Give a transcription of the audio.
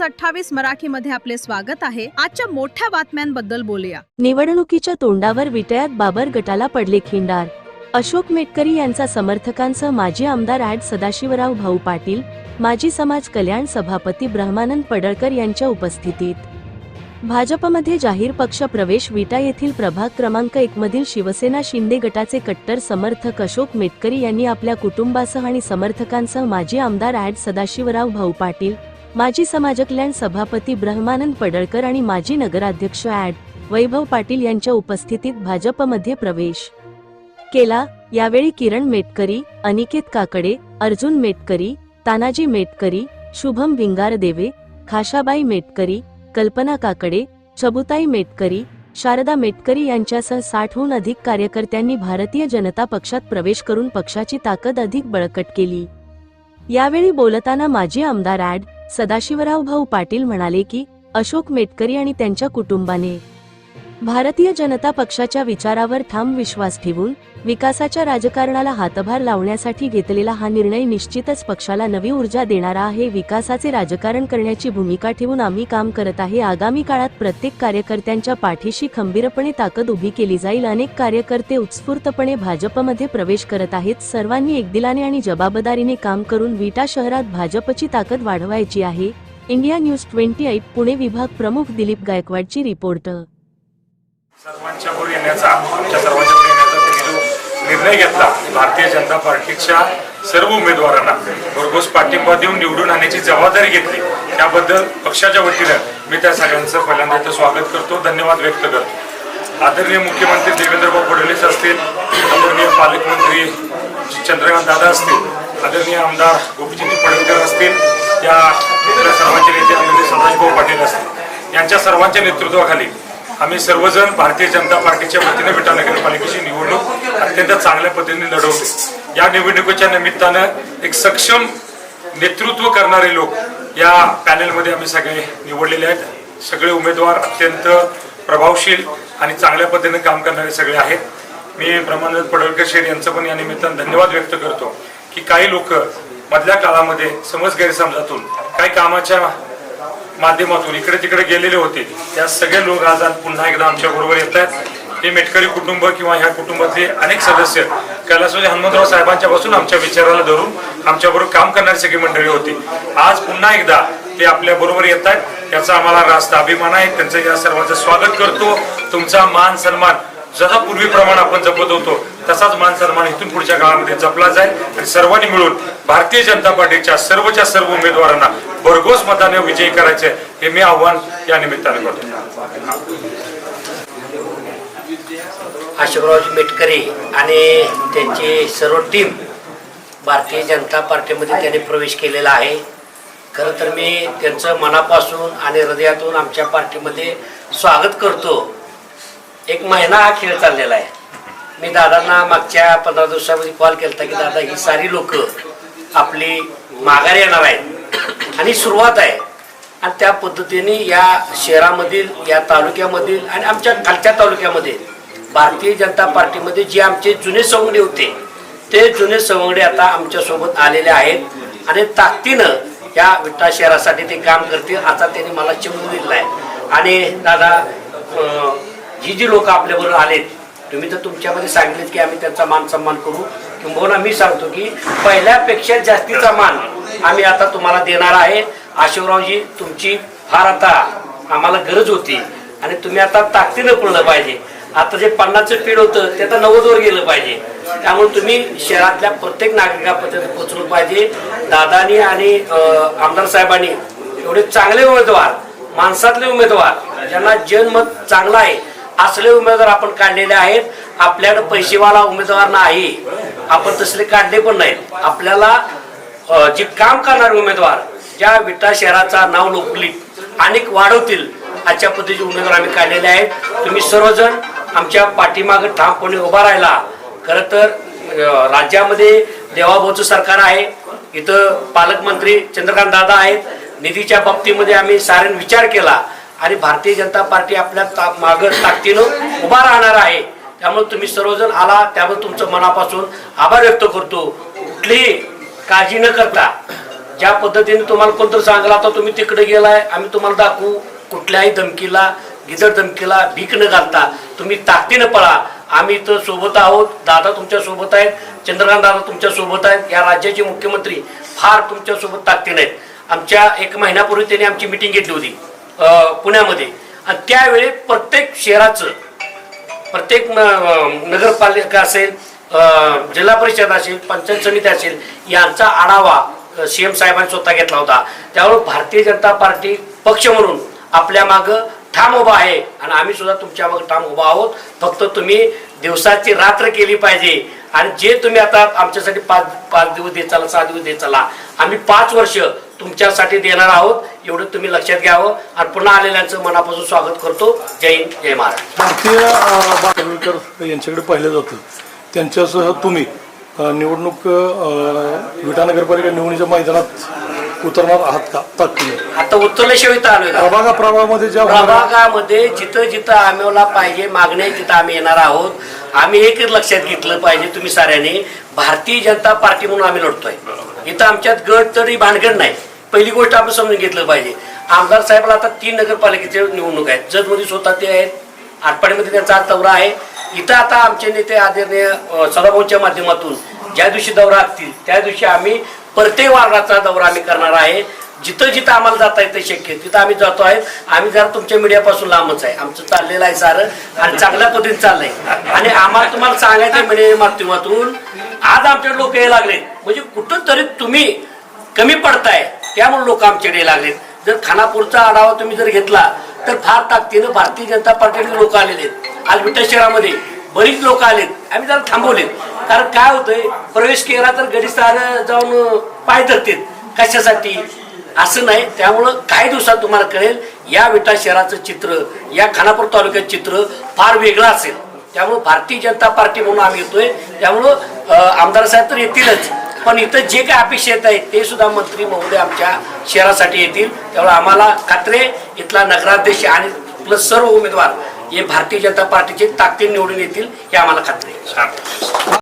News अठ्ठावीस मराठी मध्ये आपले स्वागत आहे. आजच्या मोठ्या बातम्यांबद्दल बोलूया. निवडणुकीच्या तोंडावर विटयात बाबर गटाला पडले खिंडार. अशोक मेटकरी यांचा समर्थकांसह माजी आमदार ॲड सदाशिवराव भाऊ पाटील माजी समाज कल्याण सभापती ब्रह्मानंद पडळकर यांच्या उपस्थितीत. भाजपमध्ये जाहीर पक्ष प्रवेश विटा येथील प्रभाग क्रमांक एक मधील शिवसेना शिंदे गटाचे कट्टर समर्थक अशोक मेटकरी यांनी आपल्या कुटुंबासह आणि समर्थकांसह माजी आमदार ॲड सदाशिवराव भाऊ पाटील माजी समाजकल्याण सभापती ब्रह्मानंद पडळकर आणि माजी नगराध्यक्ष ॲड. वैभव पाटील यांच्या उपस्थितीत भाजपमध्ये प्रवेश केला. यावेळी किरण मेटकरी अनिकेत काकडे अर्जुन मेटकरी तानाजी मेटकरी शुभम भिंगारदेवे खाशाबाई मेटकरी कल्पना काकडे चबुताई मेटकरी शारदा मेटकरी यांच्यासह साठहून अधिक कार्यकर्त्यांनी भारतीय जनता पक्षात प्रवेश करून पक्षाची ताकद अधिक बळकट केली. यावेळी बोलताना माजी आमदार ॲड सदाशिवराव भाऊ पाटील म्हणाले की अशोक मेटकरी आणि त्यांच्या कुटुंबाने भारतीय जनता पक्षाच्या विचारावर ठाम विश्वास ठेवून विकासाच्या राजकारणाला हातभार लावण्यासाठी घेतलेला हा निर्णय निश्चितच पक्षाला नवी ऊर्जा देणारा आहे. विकासाचे राजकारण करण्याची भूमिका ठेवून आम्ही काम करत आहे. आगामी काळात प्रत्येक कार्यकर्त्यांच्या पाठीशी खंबीरपणे ताकद उभी केली जाईल. अनेक कार्यकर्ते उत्स्फूर्तपणे भाजपमध्ये प्रवेश करत आहेत. सर्वांनी एकदिलाने आणि जबाबदारीने काम करून विटा शहरात भाजपची ताकद वाढवायची आहे. India News twenty eight Pune विभाग प्रमुख दिलीप गायकवाडची रिपोर्ट सर्वांच्या वर येण्याचा आमच्या सर्वांच्या वर येण्याचा त्यांनी जो निर्णय घेतला भारतीय जनता पार्टीच्या सर्व उमेदवारांना भरघोस पाठिंबा देऊन निवडून आणण्याची जबाबदारी घेतली. त्याबद्दल पक्षाच्या वतीनं मी त्या सगळ्यांचं पहिल्यांदा इथं स्वागत करतो. धन्यवाद व्यक्त करतो. आदरणीय मुख्यमंत्री देवेंद्रभाऊ फडणवीस असतील आदरणीय पालकमंत्री चंद्रकांत दादा असतील आदरणीय आमदार गोपीचंद पडळकर असतील या सर्वांचे नेते आदरणीय सदाशिवभाऊ पाटील असतील यांच्या सर्वांच्या नेतृत्वाखाली आम्ही सर्वजण भारतीय जनता पार्टीच्या वतीने विटा नगरपालिकेची निवडणूक अत्यंत चांगल्या पद्धतीने लढवते या निवडणुकीच्या निमित्तानं एक सक्षम नेतृत्व करणारे लोक या पॅनेलमध्ये आम्ही सगळे निवडलेले आहेत. सगळे उमेदवार अत्यंत प्रभावशील आणि चांगल्या पद्धतीने काम करणारे सगळे आहेत. मी ब्रह्मानंद पडळकर शेर यांचं पण या निमित्तानं धन्यवाद व्यक्त करतो की काही लोक मधल्या काळामध्ये समज गैरसमजातून काही कामाच्या माध्यमातून इकडे तिकडे गेलेले होते. त्या सगळे लोक आज पुन्हा एकदा आमच्या बरोबर येत आहेत. हे मेटकरी कुटुंब किंवा ह्या कुटुंबातले अनेक सदस्य कैलासवासी हनुमंतराव साहेबांच्या पासून आमच्या विचाराला धरून आमच्या बरोबर काम करणारी सगळी मंडळी होती. आज पुन्हा एकदा ते आपल्या बरोबर येत आहेत. याचा आम्हाला रास्त अभिमान आहे. त्यांचं या सर्वांचं स्वागत करतो. तुमचा मान सन्मान जसा पूर्वीप्रमाणे आपण जपत होतो तसाच मान सन्मान इथून पुढच्या काळामध्ये जपला जाईल आणि सर्वांनी मिळून भारतीय जनता पार्टीच्या सर्वच्या सर्व उमेदवारांना भरघोस मताने विजयी करायचे हे मी आव्हान या निमित्ताने करतो. अशोकरावजी मेटकरे आणि त्यांची सर्व टीम भारतीय जनता पार्टीमध्ये त्यांनी प्रवेश केलेला आहे. खरं तर मी त्यांचं मनापासून आणि हृदयातून आमच्या पार्टीमध्ये स्वागत करतो. एक महिना हा खेळ चाललेला आहे. मी दादांना मागच्या पंधरा दिवसामध्ये कॉल केला की दादा ही सारी लोक आपली माघारी येणार आहेत आणि सुरुवात आहे. आणि त्या पद्धतीने या शहरामधील या तालुक्यामधील आणि आमच्या खालच्या तालुक्यामध्ये भारतीय जनता पार्टीमध्ये जे आमचे जुने सवंगडे होते ते जुने सवंगडे आता आमच्यासोबत आलेले आहेत आणि ताकदीनं या विठ्ठा शहरासाठी ते काम करतील आता त्यांनी मला चिमून दिलेला आहे. आणि दादा जी जी लोक आपल्याबरोबर आलेत तुम्ही तर तुमच्यामध्ये सांगितलेत की आम्ही त्यांचा मान सन्मान करू. किंबहुना मी सांगतो की पहिल्यापेक्षा जास्तीचा मान आम्ही आता तुम्हाला देणार आहे. आशिवरावजी तुमची फार आता आम्हाला गरज होती आणि तुम्ही आता ताकदीनं पडलं पाहिजे. आता जे पन्नासचं पीड होतं ते आता नव्वदवर गेलं पाहिजे. त्यामुळे तुम्ही शहरातल्या प्रत्येक नागरिकापर्यंत पोचलं पाहिजे. दादानी आणि आमदार साहेबांनी एवढे चांगले उमेदवार माणसातले उमेदवार ज्यांना जनमत चांगलं आहे असले उमेदवार आपण काढलेले आहेत आपल्याकडे पैसेवाला उमेदवार नाही. आपण तसले काढले पण नाहीत. आपल्याला जे काम करणारे उमेदवार ज्या विटा शहराचा नाव लोकली अनेक वाढवतील अशा पद्धतीचे उमेदवार आम्ही काढलेले आहेत. तुम्ही सर्वजण आमच्या पाठीमागे ठामपणे उभा राहिला खरं तर राज्यामध्ये देवाभाऊचं सरकार आहे. इथं पालकमंत्री चंद्रकांत दादा आहेत. निधीच्या बाबतीमध्ये आम्ही साऱ्यान विचार केला. आणि भारतीय जनता पार्टी आपल्या ता मागं ताकदीनं उभा राहणार आहे. त्यामुळे तुम्ही सर्वजण आला त्यामुळे तुमचं मनापासून आभार व्यक्त करतो. कुठलीही काळजी न करता ज्या पद्धतीने तुम्हाला कोणतं सांगला आता तुम्ही तिकडे गेलाय आम्ही तुम्हाला दाखवू. कुठल्याही धमकीला गिजर धमकीला भीक न घालता तुम्ही ताकदीनं पळा. आम्ही इथं सोबत आहोत. दादा तुमच्यासोबत आहेत. चंद्रकांत दादा तुमच्यासोबत आहेत. या राज्याचे मुख्यमंत्री फार तुमच्यासोबत ताकदीने आहेत. आमच्या एक महिन्यापूर्वी त्यांनी आमची मिटिंग घेतली होती. पुण्यामध्ये. आणि त्यावेळी प्रत्येक शहराचं प्रत्येक न- नगरपालिका असेल जिल्हा परिषद असेल पंचायत समिती असेल यांचा आढावा सी एम साहेबांनी स्वतः घेतला होता. त्यामुळे भारतीय जनता पार्टी पक्ष म्हणून आपल्या मागं ठाम उभा आहे. आणि आम्ही सुद्धा तुमच्या मागं ठाम उभा आहोत. फक्त तुम्ही दिवसाची रात्र केली पाहिजे. आणि जे तुम्ही आता आमच्यासाठी पाच पाच दिवस देत चाला सहा दिवस देत चाला आम्ही पाच वर्ष तुमच्यासाठी देणार आहोत. एवढं तुम्ही लक्षात घ्यावं. आणि पुन्हा आलेल्यांचं मनापासून स्वागत करतो. जय हिंद जय महाराज भारतीय बाटवीकर यांच्याकडे पाहिलं जातं. त्यांच्यासह तुम्ही निवडणूक विटा नगरपालिका निवडणुकीच्या मैदानात उतरणार आहात का? ताकदीने आता उत्तरल्याशिवाय इथं आलोय का? प्रभागा प्रभागामध्ये ज्या प्रभागामध्ये जिथं जिथं आम्हाला पाहिजे मागण्या तिथं आम्ही येणार आहोत. आम्ही एकच लक्षात घेतलं पाहिजे तुम्ही साऱ्याने भारतीय जनता पार्टी म्हणून आम्ही लढतोय. इथं आमच्यात गट तरी भानगड नाही. पहिली गोष्ट आपण समजून घेतलं पाहिजे. आमदार साहेबाला आता तीन नगरपालिकेचे निवडणूक आहेत. जतमध्ये स्वतः ते आहेत. आटपाडीमध्ये त्यांचा आज दौरा आहे. इथं आता आमचे नेते आदरणीय अ, माध्यमातून ज्या दिवशी दौरा असतील त्या दिवशी आम्ही प्रत्येक वार्डाचा दौरा आम्ही करणार आहे. जिथं जिथं आम्हाला जाता येतं शक्य तिथं आम्ही जातो आहे. आम्ही जरा तुमच्या मीडियापासून लांबच आहे. आमचं चाललेलं आहे सारं आणि चांगल्या पद्धतीने चाललंय. आणि आम्हाला तुम्हाला सांगायचं मीडिया माध्यमातून आज आमच्याकडे लोक यायला लागले म्हणजे कुठं तरी तुम्ही कमी पडताय. त्यामुळे लोक आमच्याकडे लागलेत. जर खानापूरचा आढावा तुम्ही जर घेतला तर फार ताकदीनं भारतीय जनता पार्टीचे लोक आलेले आहेत. आज विठ्ठल शहरामध्ये बरीच लोक आलेत. आम्ही जरा थांबवलेत. कारण काय होतंय प्रवेश केला तर गडीसार जाऊन पाय धरतील कशासाठी? असं नाही. त्यामुळं काही दिवसात तुम्हाला कळेल या विटा शहराचं चित्र या खानापूर तालुक्याचं चित्र फार वेगळं असेल. त्यामुळं भारतीय जनता पार्टी म्हणून आम्ही येतोय. त्यामुळं आमदार साहेब तर येतीलच. पण इथं जे काही अपेक्षित आहे ते सुद्धा मंत्री महोदय आमच्या शहरासाठी येतील. त्यामुळे आम्हाला खात्रे इथला नगराध्यक्ष आणि प्लस सर्व उमेदवार हे भारतीय जनता पार्टीचे ताकदीने निवडून येतील हे आम्हाला खात्री आहे.